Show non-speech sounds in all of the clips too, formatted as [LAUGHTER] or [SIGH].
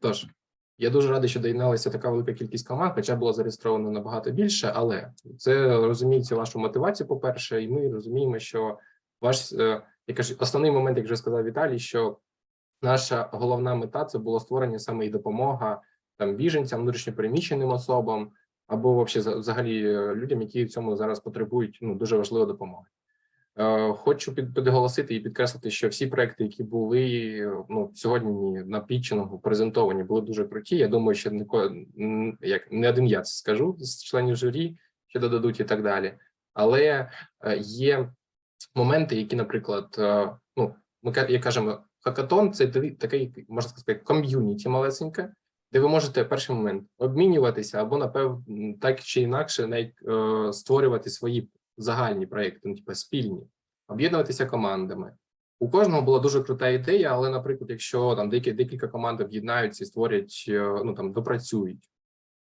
Тож, я дуже радий, що доєдналася така велика кількість команд, хоча було зареєстровано набагато більше, але це розуміється вашу мотивацію, по-перше, і ми розуміємо, що ваш е, я кажу, основний момент, як вже сказав Віталій, що наша головна мета це було створення саме і допомога там біженцям, внутрішньопереміщеним особам або взагалі е, людям, які в цьому зараз потребують ну дуже важливої допомоги. Е, Хочу підголосити і підкреслити, що всі проекти, які були ну сьогодні на пітчингу презентовані, були дуже круті. Я думаю, що не як не один я це скажу з членів журі, що додадуть і так далі. Але е, є моменти, які, наприклад, е, ну ми як кажемо, хакатон це такий- можна сказати, ком'юніті малесеньке, де ви можете перший момент обмінюватися або напевно так чи інакше навіть створювати свої загальні проекти, ну типу спільні, об'єднуватися командами. У кожного була дуже крута ідея, але, наприклад, якщо там деякі декілька команд об'єднаються і створять, е, ну там допрацюють,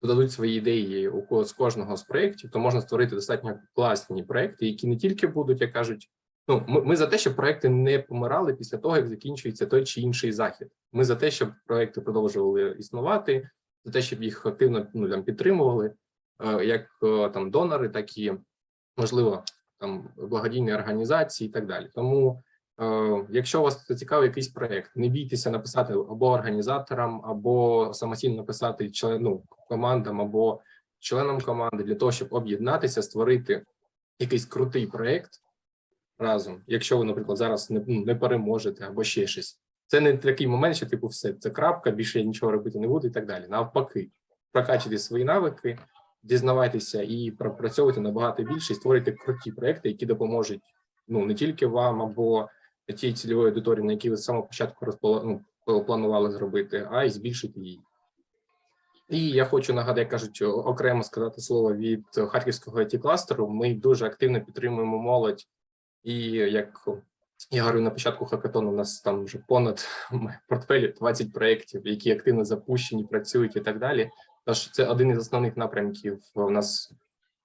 додадуть свої ідеї у ко- з кожного з проєктів, то можна створити достатньо класні проекти, які не тільки будуть, як кажуть, ну ми, ми за те, щоб проекти не помирали після того, як закінчується той чи інший захід. Ми за те, щоб проекти продовжували існувати, за те, щоб їх активно ну, там, підтримували, е, як е, там донори, так і можливо там благодійні організації і так далі. Тому, е, якщо вас цікавий якийсь проект, не бійтеся написати або організаторам, або самостійно написати члену командам, або членам команди для того, щоб об'єднатися, створити якийсь крутий проект разом. Якщо ви, наприклад, зараз не, ну, не переможете або ще щось. Це не такий момент, що типу все це крапка, більше я нічого робити не буду і так далі. Навпаки, прокачуйте свої навики, дізнавайтеся і пропрацьовуйте набагато більше, і створюйте круті проекти, які допоможуть ну не тільки вам або тій цільової аудиторії, на якій ви з самого початку розпла... ну, планували зробити, а й збільшити її. І я хочу нагадати, як кажуть, окремо сказати слово від харківського it кластеру. Ми дуже активно підтримуємо молодь, і як я говорю на початку хакатону, у нас там вже понад портфелі 20 проєктів, які активно запущені, працюють і так далі. Тож це один із основних напрямків. У нас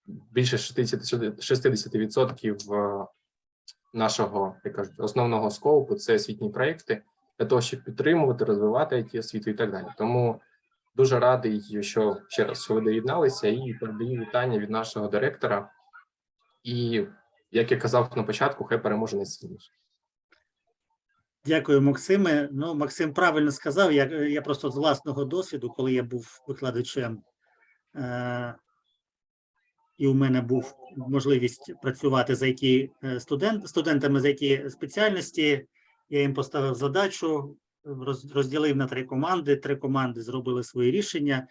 більше 60%, 60% е, нашого, як кажуть, основного скопу це освітні проекти для того, щоб підтримувати, розвивати it освіту і так далі. Тому дуже радий, що ще раз що ви доєдналися, і передаю вітання від нашого директора. І як я казав на початку, хай переможе найсильніше. Дякую, Максиме. Ну, Максим правильно сказав. Я, я просто з власного досвіду, коли я був викладачем, е, і у мене був можливість працювати з IT студент, студентами з IT спеціальності, я їм поставив задачу, роз, розділив на три команди. Три команди зробили свої рішення.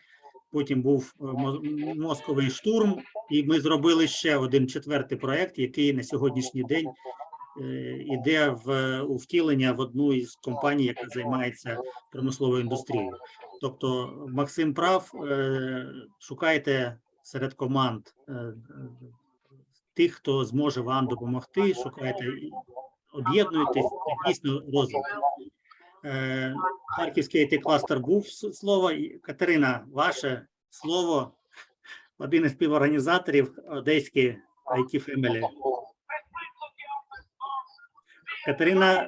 Потім був е, мо- мозковий штурм, і ми зробили ще один четвертий проект, який на сьогоднішній день е, іде в у втілення в одну із компаній, яка займається промисловою індустрією. Тобто, Максим прав, е, шукайте серед команд е, тих, хто зможе вам допомогти. Шукайте, об'єднуйтесь дійсно розвиток. Е, Харківський it кластер був слово. Катерина, ваше слово. Один із співорганізаторів Одеський IT Family. Катерина,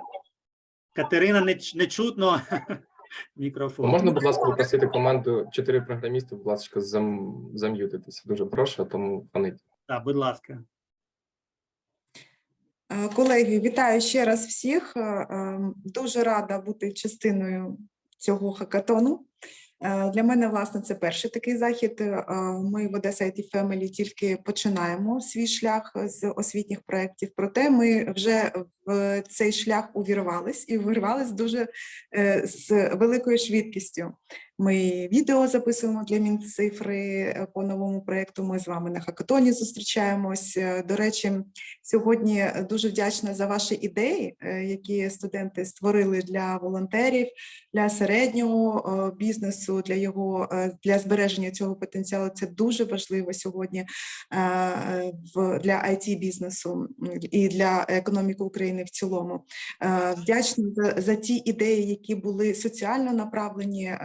Катерина, не, ч- не чутно [LAUGHS] мікрофон. Можна, будь ласка, попросити команду чотири програмісти, будь ласка, зам... зам'ютитися. Дуже прошу, а тому фонить. Так, будь ласка. Е, Колеги, вітаю ще раз всіх. Е, е, Дуже рада бути частиною цього хакатону. Е, Для мене, власне, це перший такий захід. Е, Ми в Одеса IT Family тільки починаємо свій шлях з освітніх проєктів, проте ми вже в цей шлях увірвались і увірвались дуже е, з великою швидкістю. Ми відео записуємо для Мінцифри е, по новому проєкту. Ми з вами на хакатоні зустрічаємось. Е, До речі, Сьогодні дуже вдячна за ваші ідеї, е, які студенти створили для волонтерів, для середнього бізнесу, для його для збереження цього потенціалу. Це дуже важливо сьогодні для it бізнесу і для економіки України в цілому. Вдячна за, ті ідеї, які були соціально направлені,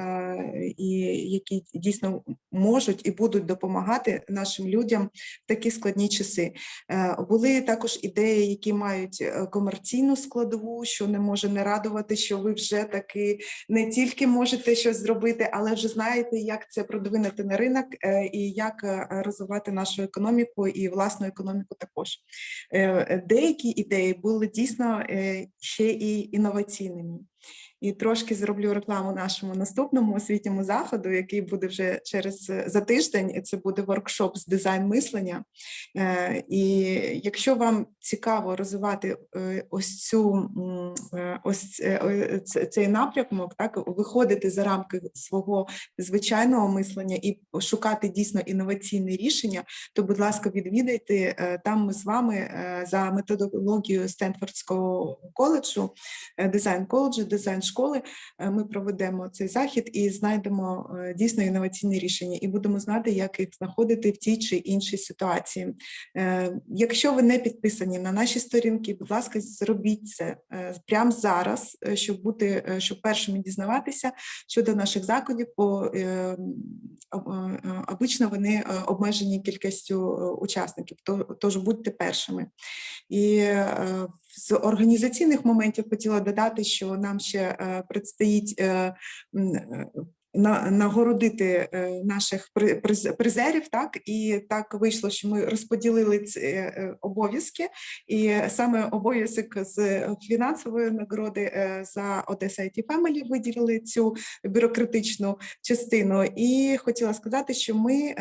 і які дійсно можуть і будуть допомагати нашим людям в такі складні часи. Е, Були також ідеї, які мають е, комерційну складову, що не може не радувати, що ви вже таки не тільки можете щось зробити, але вже знаєте, як це продвинути на ринок е, і як розвивати нашу економіку і власну економіку також. Деякі ідеї були дійсно ще і інноваційними. І трошки зроблю рекламу нашому наступному освітньому заходу, який буде вже через е, за тиждень. і Це буде воркшоп з дизайн мислення. Е, І якщо вам цікаво розвивати е, ось цю ось це- це- цей напрямок, так виходити за рамки свого звичайного мислення і шукати дійсно інноваційні рішення, то, будь ласка, відвідайте там. Ми з вами за методологією Стенфордського коледжу, дизайн коледжу, дизайн школи. е, Ми проведемо цей захід і знайдемо е, дійсно інноваційні рішення, і будемо знати, як їх знаходити в тій чи іншій ситуації. Е, Якщо ви не підписані на наші сторінки, будь ласка, зробіть це прямо зараз, щоб бути, щоб першими дізнаватися щодо наших заходів, е, обично вони обмежені кількістю учасників, тож будьте першими. І з організаційних моментів хотіла додати, що нам ще е, предстоїть е, е, на- нагородити е, наших при- призерів, так і так вийшло, що ми розподілили ці е, обов'язки, і саме обов'язок з фінансової нагороди е, за Одеса IT Family виділили цю бюрократичну частину. І хотіла сказати, що ми е,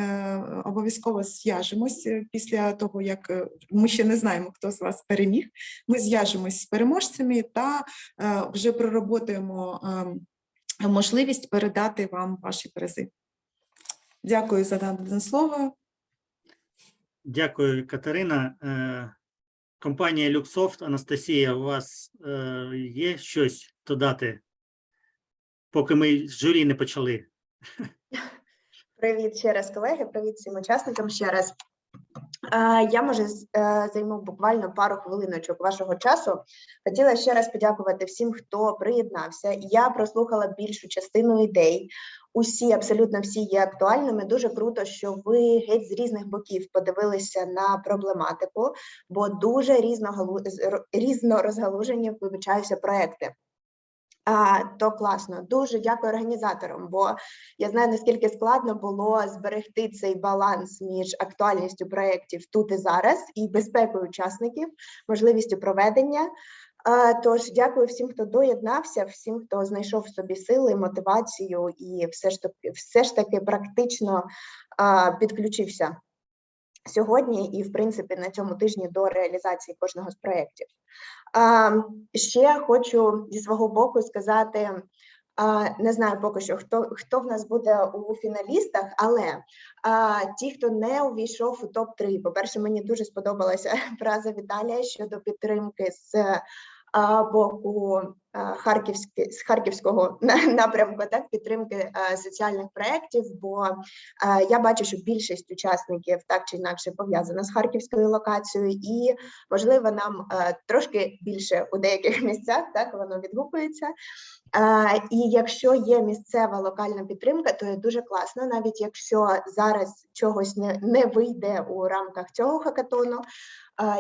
обов'язково зв'яжемось е, після того, як е, ми ще не знаємо, хто з вас переміг. Ми зв'яжемось з переможцями та е, вже пророботуємо ем, можливість передати вам ваші призи. Дякую за надане слово. Дякую, Катерина. Е, Компанія Люксофт, Анастасія, у вас е, є щось додати, поки ми з журі не почали? Привіт ще раз, колеги. Привіт всім учасникам ще раз. Я може е, займу буквально пару хвилиночок вашого часу. Хотіла ще раз подякувати всім, хто приєднався. Я прослухала більшу частину ідей. Усі, абсолютно всі є актуальними. Дуже круто, що ви геть з різних боків подивилися на проблематику, бо дуже різно розгалужені, вибачаюся, проекти. А, то класно. Дуже дякую організаторам, бо я знаю, наскільки складно було зберегти цей баланс між актуальністю проєктів тут і зараз і безпекою учасників, можливістю проведення. А, Тож дякую всім, хто доєднався, всім, хто знайшов в собі сили, мотивацію і все ж таки, все ж таки практично а, підключився сьогодні і, в принципі, на цьому тижні до реалізації кожного з проєктів. Ще хочу зі свого боку сказати. Не знаю поки що, хто хто в нас буде у фіналістах, але ті, хто не увійшов у топ 3 по-перше, мені дуже сподобалася [LAUGHS] фраза Віталія щодо підтримки з боку а, Харківськи, з харківського [LAUGHS] напрямку, так підтримки соціальних проєктів. Бо я бачу, що більшість учасників так чи інакше пов'язана з харківською локацією, і можливо нам е, трошки більше у деяких [LAUGHS] місцях так воно відгукується. І якщо є місцева локальна підтримка, то є дуже класно, навіть якщо зараз чогось не, не вийде у рамках цього хакатону.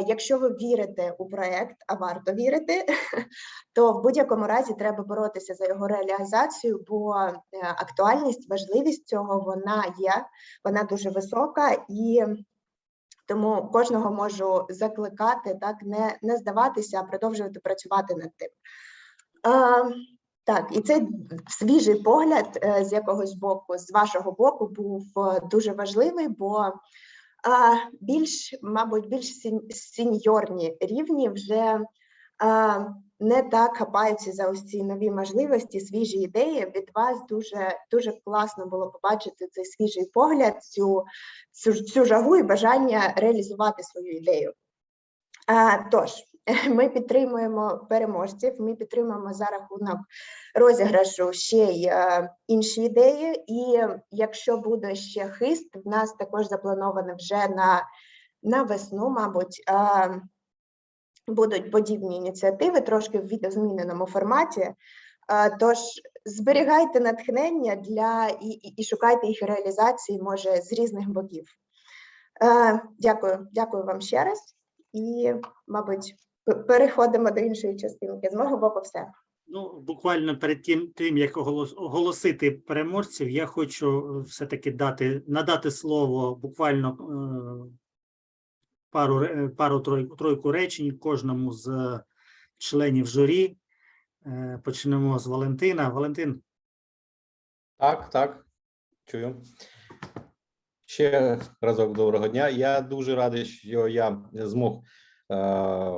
Якщо ви вірите у проект, а варто вірити, [LAUGHS] то в будь-якому разі треба боротися за його реалізацію, бо е, актуальність, важливість цього вона є, вона дуже висока і. Тому кожного можу закликати так не, не здаватися, а продовжувати працювати над тим. Е, так, і цей свіжий погляд е, з якогось боку, з вашого боку, був е, дуже важливий, бо більш, мабуть, більш сіньорні рівні вже не так хапаються за ось ці нові можливості, свіжі ідеї. Від вас дуже дуже класно було побачити цей свіжий погляд, цю, цю, цю жагу і бажання реалізувати свою ідею. Тож, [LAUGHS] ми підтримуємо переможців, ми підтримуємо за рахунок розіграшу ще й е, інші ідеї. І якщо буде ще хист, в нас також заплановано вже на, на весну, мабуть. Е, Будуть подібні ініціативи трошки в відозміненому форматі. Е, Тож зберігайте натхнення для і, і, і шукайте їх реалізації, може, з різних боків. Дякую, дякую вам ще раз. І, мабуть, переходимо до іншої частинки. З мого боку, все. Ну, буквально перед тим, тим як оголос- оголосити переможців, я хочу е, все-таки дати надати слово буквально е, пару ре- пару тройку, тройку речень кожному з членів журі. Е, Почнемо з Валентина. Валентин, Так, так, чую. Ще разок доброго дня. Я дуже радий, що я змог е,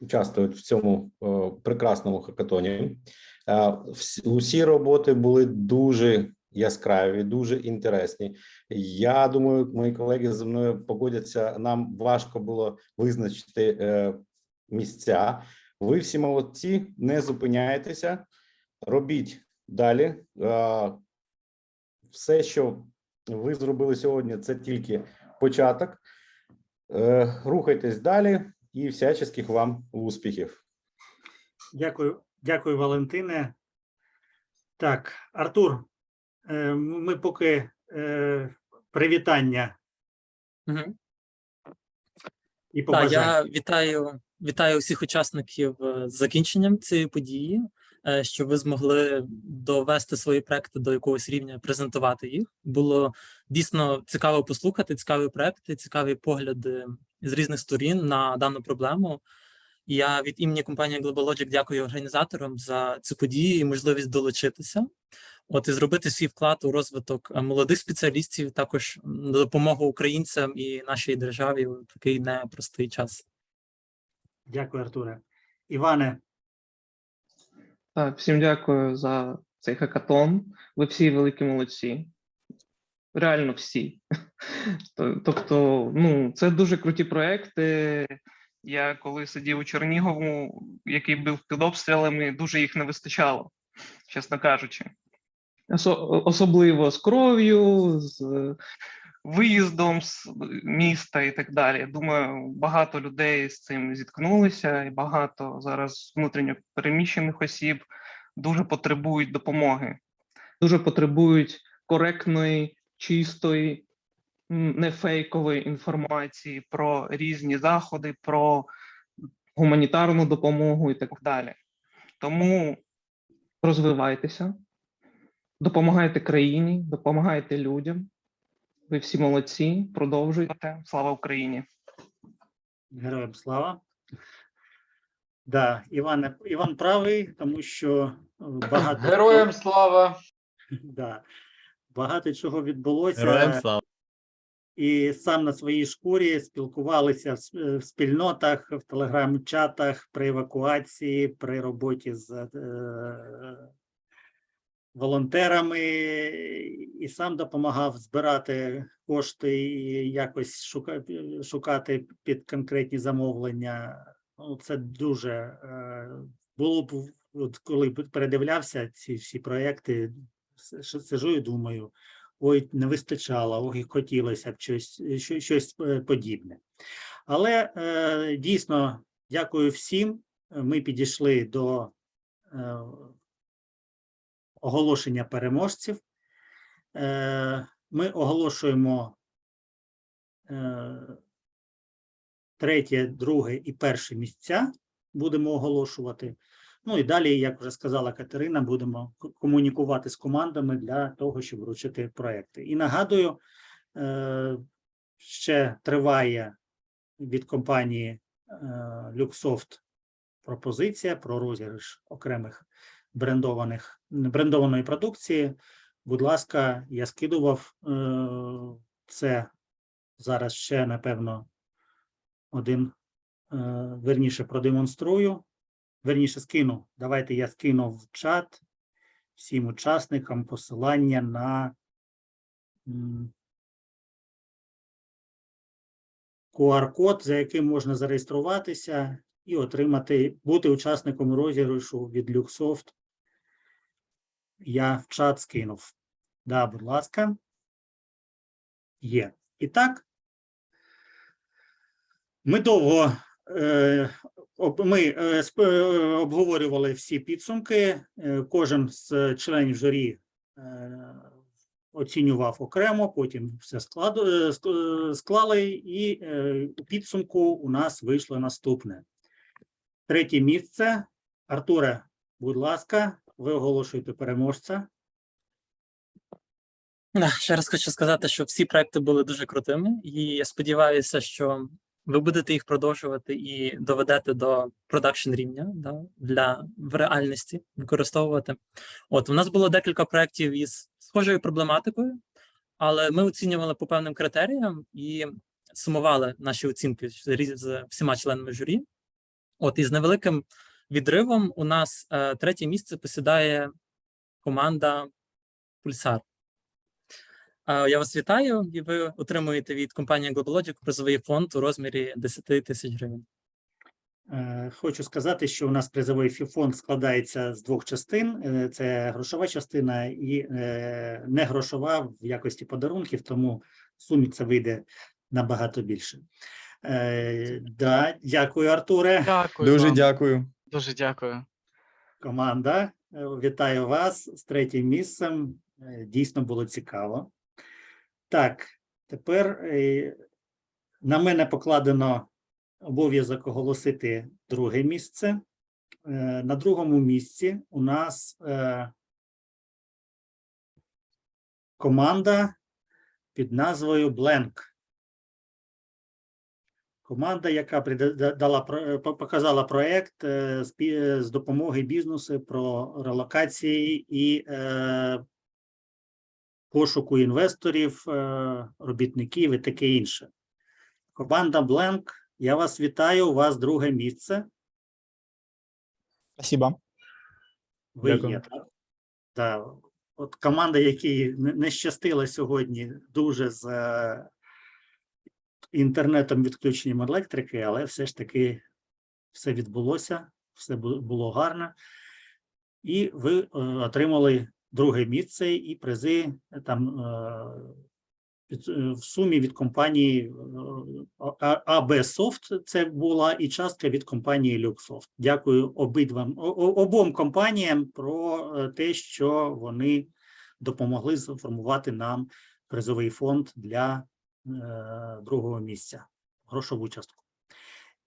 участвувати в цьому е, прекрасному хакатоні. Е, усі роботи були дуже яскраві, дуже інтересні. Я думаю, мої колеги зі мною погодяться. Нам важко було визначити місця. Ви всі молодці, не зупиняйтеся, робіть далі. Все, що ви зробили сьогодні, це тільки початок. Е, Рухайтесь далі і всяческих вам успіхів. дякую, дякую, Валентине. Так, Артур, е, ми поки е, привітання Мгм. і Так, я вітаю, вітаю всіх учасників з закінченням цієї події, е, що ви змогли довести свої проекти до якогось рівня, презентувати їх. Було дійсно цікаво послухати, цікаві проекти, цікаві погляди з різних сторін на дану проблему. Я від імені компанії GlobalLogic дякую організаторам за цю подію і можливість долучитися. От і зробити свій вклад у розвиток е, молодих спеціалістів, також на допомогу українцям і нашій державі у такий непростий час. Дякую, Артуре. Іване, Всім дякую за цей хакатон. Ви всі великі молодці. Реально всі. [LAUGHS] Тобто, ну, це дуже круті проекти. Я коли сидів у Чернігову, який був під обстрілами, дуже їх не вистачало, чесно кажучи. Особливо з кров'ю, з виїздом з міста і так далі. Думаю, багато людей з цим зіткнулися, і багато зараз внутрішньо переміщених осіб дуже потребують допомоги. Дуже потребують коректної, чистої, не фейкової інформації про різні заходи, про гуманітарну допомогу і так далі. Тому розвивайтеся, допомагайте країні, допомагайте людям. Ви всі молодці, продовжуйте. Слава Україні! героям слава. Да, Іван, Іван правий, тому що е, багато [LAUGHS] Героям слава! [LAUGHS] да, багато чого відбулося. Героям слава! і сам на своїй шкурі спілкувалися в е, в спільнотах, в телеграм-чатах при евакуації, при роботі з е, волонтерами, і сам допомагав збирати кошти і якось шука, шукати під конкретні замовлення. Ну, це дуже е, було б, от коли передивлявся ці всі проекти, сижу і думаю ой, не вистачало, ой, хотілося б щось, щось, щось е, подібне. Але е, дійсно дякую всім. Ми підійшли до е, оголошення переможців. Е, ми оголошуємо е, третє, друге і перше місця. Будемо оголошувати. Ну і далі, як вже сказала Катерина, будемо комунікувати з командами для того, щоб вручити проекти. І нагадую, е, ще триває від компанії Luxoft пропозиція про розіграш окремих брендованих брендованої продукції. Будь ласка, я скидував е, це зараз ще, напевно, один е, верніше продемонструю. Верніше скину. Давайте я скину в чат всім учасникам посилання на QR-код, за яким можна зареєструватися і отримати, бути учасником розіграшу від Luxoft. Я в чат скинув. Да, будь ласка. Є. І так, ми довго е, ми е, е, обговорювали всі підсумки. Кожен з членів журі оцінював окремо, потім все склали, і підсумку у нас вийшло наступне. Третє місце. Артуре, будь ласка, ви оголошуєте переможця. Ще раз хочу сказати, що всі проекти були дуже крутими, і я сподіваюся, що ви будете їх продовжувати і доведете до продакшн рівня да, для в реальності використовувати. От у нас було декілька проєктів із схожою проблематикою, але ми оцінювали по певним критеріям і сумували наші оцінки з всіма членами журі. От і з невеликим відривом у нас е, третє місце посідає команда Пульсар. Е, Я вас вітаю, і ви отримуєте від компанії GlobalLogic призовий фонд у розмірі 10 тисяч гривень. Е, Хочу сказати, що у нас призовий фонд складається з двох частин: це грошова частина і не грошова в якості подарунків, тому в сумі це вийде набагато більше. Е, Да, дякую, Артуре. Дякую. Дуже вам. дякую. Дуже дякую. Команда. Е, Вітаю вас з третім місцем. Е, Дійсно було цікаво. Так, тепер е, на мене покладено обов'язок оголосити друге місце. На другому місці у нас команда під назвою Blank. Команда, яка дала про- е, показала проект е, з допомоги бізнесу про релокації і е, пошуку інвесторів, е, робітників і таке інше. Команда Blank, я вас вітаю. У вас друге місце. Спасибо. Ви Дякую. є. Так? Да. От команда, якій не щастило сьогодні дуже з е, інтернетом відключенням електрики, але все ж таки все відбулося, все було гарно. І ви е, отримали друге місце і призи е, там е, в сумі від компанії АБ Soft це була і частка від компанії Luxsoft. Дякую обидвам обом компаніям про те, що вони допомогли сформувати нам призовий фонд для другого місця, грошову частку.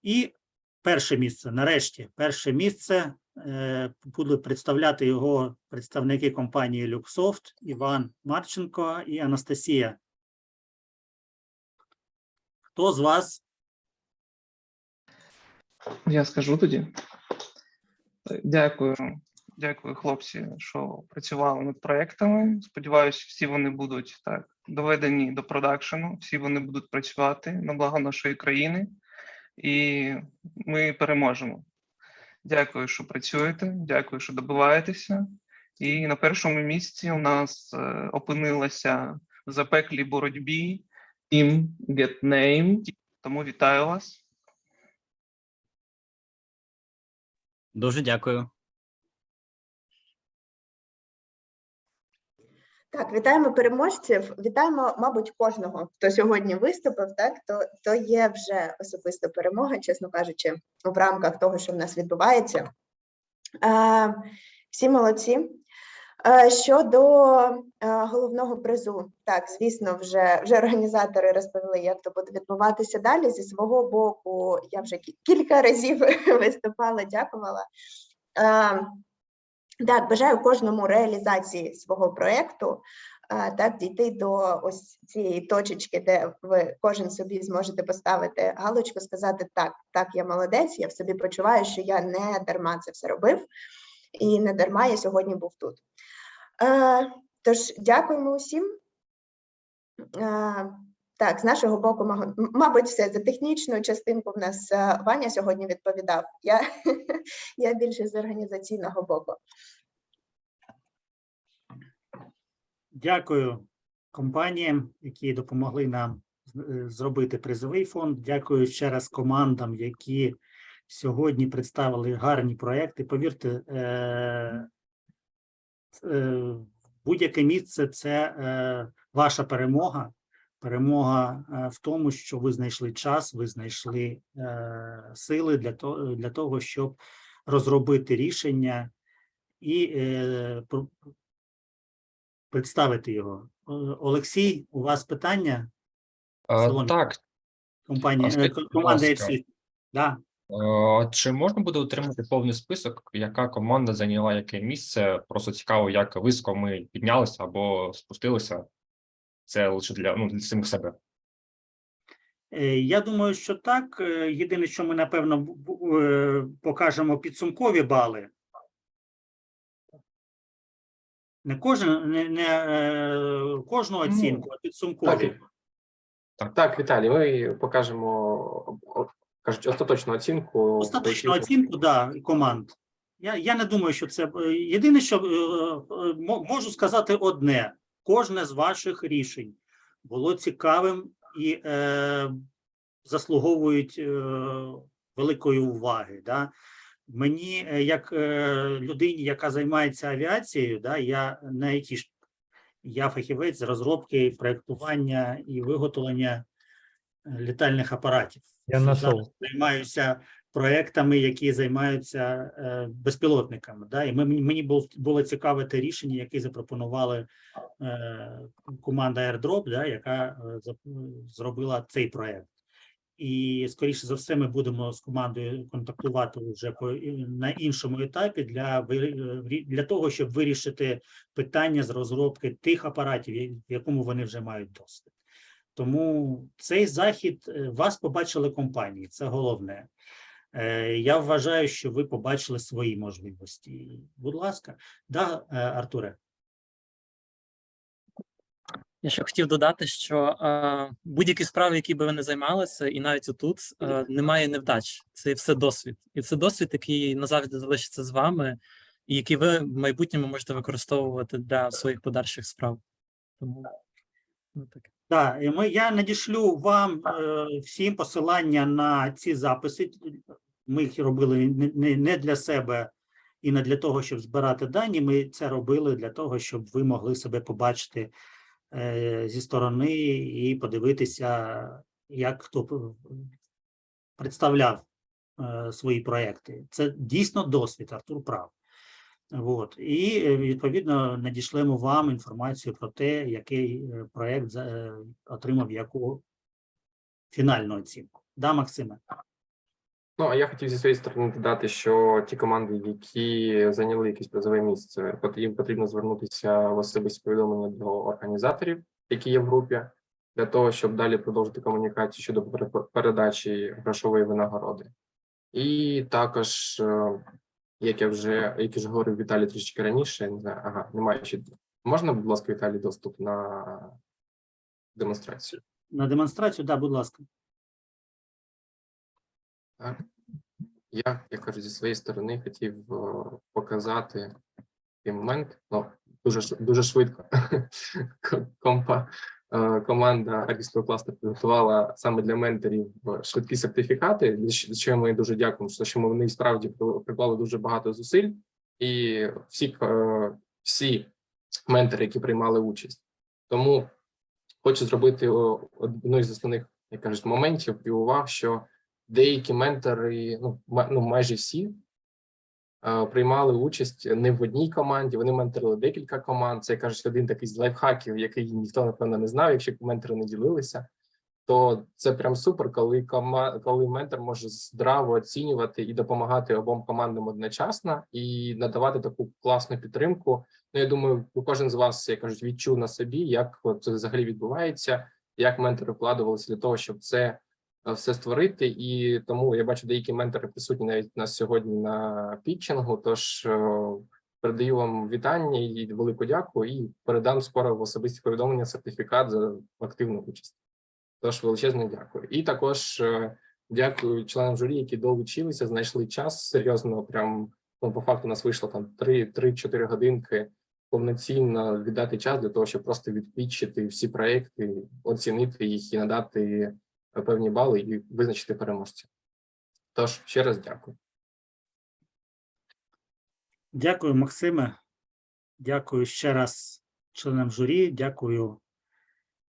І перше місце, нарешті, перше місце е, будуть представляти його представники компанії Luxsoft, Іван Марченко і Анастасія. Хто з вас Я скажу тоді. Е, Дякую, дякую, хлопці, що працювали над проектами. Сподіваюся, всі вони будуть так доведені до продакшену, всі вони будуть працювати на благо нашої країни, і ми переможемо. Дякую, що працюєте. Дякую, що добиваєтеся. І на першому місці у нас е, опинилася в запеклій боротьбі Team Get Name. Тому вітаю вас. Дуже дякую. Так, вітаємо переможців. Вітаємо, мабуть, кожного, хто сьогодні виступив. Так, то, то є вже особиста перемога, чесно кажучи, в рамках того, що в нас відбувається. Е, всі молодці. Е, щодо е, головного призу, так, звісно, вже, вже організатори розповіли, як то буде відбуватися далі. Зі свого боку, я вже кілька разів [LAUGHS] виступала, дякувала. Е, так, бажаю кожному реалізації свого проєкту, так, дійти до ось цієї точечки, де ви кожен собі зможете поставити галочку, сказати так, так, я молодець, я в собі почуваю, що я не дарма це все робив, і не дарма я сьогодні був тут. Е, тож, дякуємо усім. Так, з нашого боку, мабуть, все за технічну частинку в нас е, Ваня сьогодні відповідав. Я, [LAUGHS] я більше з організаційного боку. Дякую компаніям, які допомогли нам е, зробити призовий фонд. Дякую ще раз командам, які сьогодні представили гарні проекти. Повірте, е, будь-яке місце це ваша перемога. Перемога е, в тому, що ви знайшли час, ви знайшли е, сили для того, для того, щоб розробити рішення і е, представити його. Олексій, у вас питання? Е, Так, Компанія А скажіть, команда. FC. Да. чи можна буде отримати повний список, яка команда зайняла яке місце? Просто цікаво, як високо ми піднялися або спустилися. Це лише для ну для самих себе. Е, Я думаю, що так. Е, Єдине, що ми напевно е, покажемо підсумкові бали. Не кожен не, не кожну Ну, оцінку, а підсумкові. Так, так, Віталій, ми покажемо кажуть остаточну оцінку. Остаточну оцінку, да, команд. Я, я не думаю, що це єдине, що мо- можу сказати одне: кожне з ваших рішень було цікавим і е, заслуговують е, великої уваги. Да? Мені, е, як е, людині, яка займається авіацією, да, я не айтішник, я фахівець з розробки, проєктування і виготовлення е, літальних апаратів. Я Зараз займаюся проектами, які займаються е, безпілотниками. Да? І ми, мені було, цікаве те рішення, яке запропонували е, команда AirDrop, да, яка е, зробила цей проект. І скоріше за все, ми будемо з командою контактувати вже по на іншому етапі для для того, щоб вирішити питання з розробки тих апаратів, в якому вони вже мають досвід. Тому цей захід вас побачили компанії, це головне. Е, Я вважаю, що ви побачили свої можливості. Будь ласка, да, е, Артуре. Я ще хотів додати, що е, будь-які справи, які би ви не займалися, і навіть отут немає невдач. Це все досвід, і це досвід, який назавжди залишиться з вами, і який ви в майбутньому можете використовувати для своїх подальших справ. Тому ну, так. Так, і ми, я надішлю вам е, всім посилання на ці записи. Ми їх робили не, не, для себе і не для того, щоб збирати дані. Ми це робили для того, щоб ви могли себе побачити е, зі сторони і подивитися, як хто представляв е, свої проекти. Це дійсно досвід, Артур прав. От. І е, відповідно надішлемо вам інформацію про те, який е, проект е, отримав яку фінальну оцінку. Да, Максиме? Ну, а я хотів зі своєї сторони додати, що ті команди, які зайняли якесь призове місце, їм потрібно звернутися в особисті повідомлення до організаторів, які є в групі, для того, щоб далі продовжити комунікацію щодо пере- передачі грошової винагороди. І також, е, як я вже як я вже говорив Віталій трішки раніше, не знаю, ага, немає ще. Можна, будь ласка, Віталій, доступ на демонстрацію? На демонстрацію, да, будь ласка. Так. Я, як кажу, зі своєї сторони хотів е, показати такий момент. Ну, дуже дуже швидко [LAUGHS] компа, команда Арківського класу підготувала саме для менторів е, швидкі сертифікати. За що- ми дуже дякуємо, що що вони справді приклали дуже багато зусиль, і всі, е, всі ментори, які приймали участь. Тому хочу зробити одну із основних, як кажуть, моментів і уваг, що деякі ментори, ну, ну майже всі, е, приймали участь не в одній команді, вони менторили декілька команд. Це кажуть, один такий з лайфхаків, який ніхто напевно не знав, якщо ментори не ділилися. То це прям супер, коли кома, коли ментор може здраво оцінювати і допомагати обом командам одночасно і надавати таку класну підтримку. Ну я думаю, кожен з вас, як кажуть, відчув на собі, як це взагалі відбувається, як ментори вкладувалися для того, щоб це е, все створити. І тому я бачу, деякі ментори присутні навіть нас сьогодні на пітчингу. Тож е, передаю вам вітання і велику дяку, і передам скоро в особисті повідомлення сертифікат за активну участь. Тож величезне дякую. І також е, дякую членам журі, які долучилися, знайшли час серйозно. Прям ну, по факту у нас вийшло там 3-4 годинки повноцінно віддати час для того, щоб просто відпічити всі проекти, оцінити їх і надати е, певні бали і визначити переможця. Тож ще раз дякую. Дякую, Максиме. Дякую ще раз членам журі. Дякую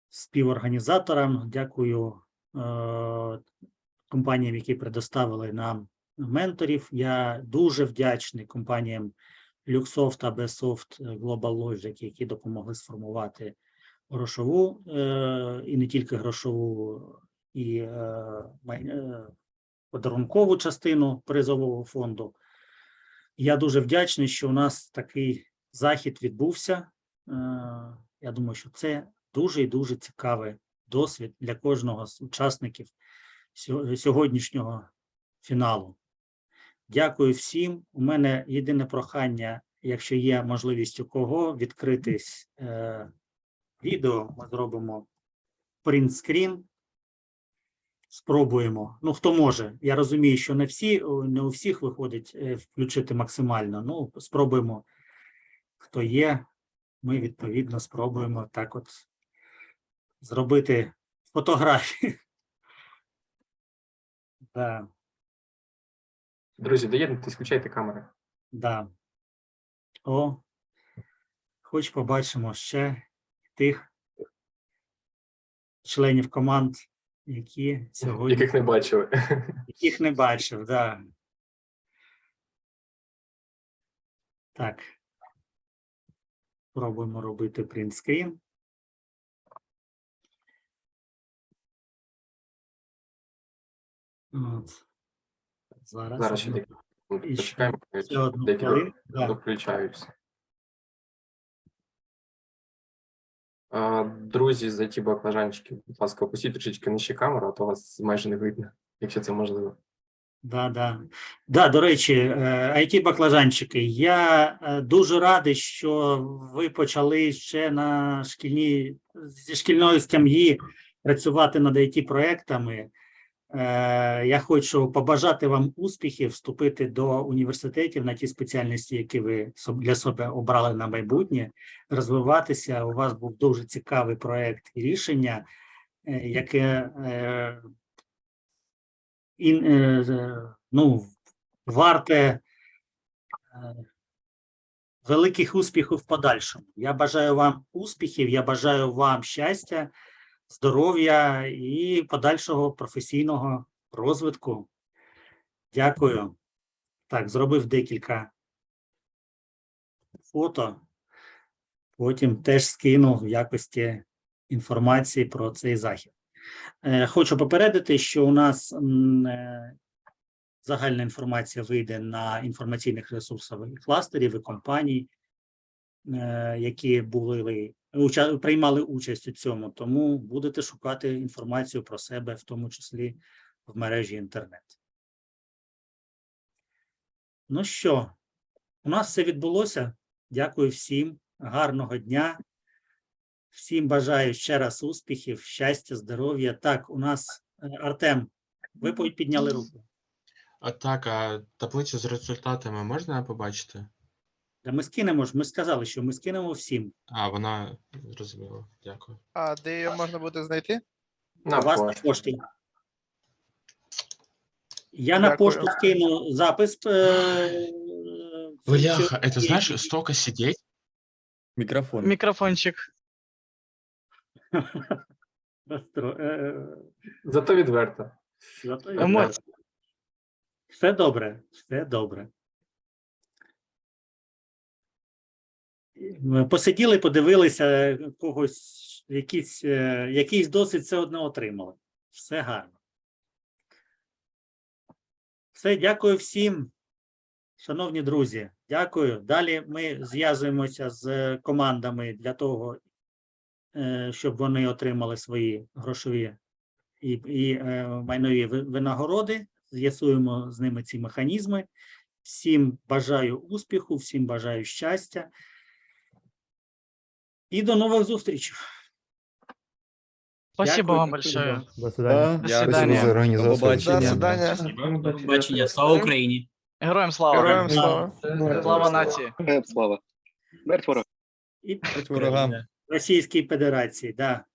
співорганізаторам, дякую е, компаніям, які предоставили нам менторів. Я дуже вдячний компаніям Luxoft та Besoft Global Logic, які допомогли сформувати грошову е, і не тільки грошову, і е, е, подарункову частину призового фонду. Я дуже вдячний, що у нас такий захід відбувся. Е, Я думаю, що це дуже і дуже цікавий досвід для кожного з учасників сьогоднішнього фіналу. Дякую всім. У мене єдине прохання, якщо є можливість у кого відкритись відео, ми зробимо принтскрін. Спробуємо. Ну, хто може. Я розумію, що не всі, не у всіх виходить е, включити максимально. Ну, спробуємо. Хто є, ми відповідно спробуємо так от зробити фотографії. [LAUGHS] Да, Друзі, доєднуйтесь, включайте камери. да. О, хоч побачимо ще тих членів команд, які сьогодні Яких не бачили. яких не бачив, да. Так. Пробуємо робити принтскрін. От. Зараз. Зараз ще одну- ще- одну хвилину. Да. включаються. Друзі за ті баклажанчики, будь ласка, опустіть трішечки нижче камеру, а то вас майже не видно, якщо це можливо. Да, да. Да, до речі, it баклажанчики. Я е, дуже радий, що ви почали ще на шкільній зі шкільної скам'ї працювати над it проектами. Е, Я хочу побажати вам успіхів, вступити до університетів на ті спеціальності, які ви для себе обрали на майбутнє, розвиватися. У вас був дуже цікавий проект і рішення, е, яке е, ну, варте великих успіхів в подальшому. Я бажаю вам успіхів, я бажаю вам щастя, здоров'я і подальшого професійного розвитку. Дякую. Так, зробив декілька фото. Потім теж скину в якості інформації про цей захід. Е, Хочу попередити, що у нас е, загальна інформація вийде на інформаційних ресурсах кластерів і компаній, е, які були приймали участь у цьому. Тому будете шукати інформацію про себе, в тому числі в мережі інтернет. Ну що, у нас все відбулося. Дякую всім. Гарного дня. Всім бажаю ще раз успіхів, щастя, здоров'я. Так, у нас е, Артем, ви підняли руку. А так, а таблицю з результатами можна побачити? Та ми скинемо ж, ми сказали, що ми скинемо всім. А, вона зрозуміла. Дякую. А де її можна буде знайти? На У вас на пошті. Я на Дякую. пошту скину запис. е, Бляха, это знаешь, столько сидеть? Мікрофон. Мікрофончик. [LAUGHS] Розстро- е, Зато відверто. зато я Емоції. Все добре, все добре. Посиділи, подивилися когось, якийсь, е, якийсь досвід все одно отримали. Все гарно. Все, дякую всім, шановні друзі. Дякую. Далі ми зв'язуємося з командами для того, е, щоб вони отримали свої грошові і, і е, майнові винагороди. З'ясуємо з ними ці механізми. Всім бажаю успіху, всім бажаю щастя. І до нових зустрічей. Спасибо Дякую. вам большое. До свидания. До свидання. До побачення. До свидання. До побачення. Слава Україні! Героям слава. Героям слава. Слава нації. І Російській Федерації, да.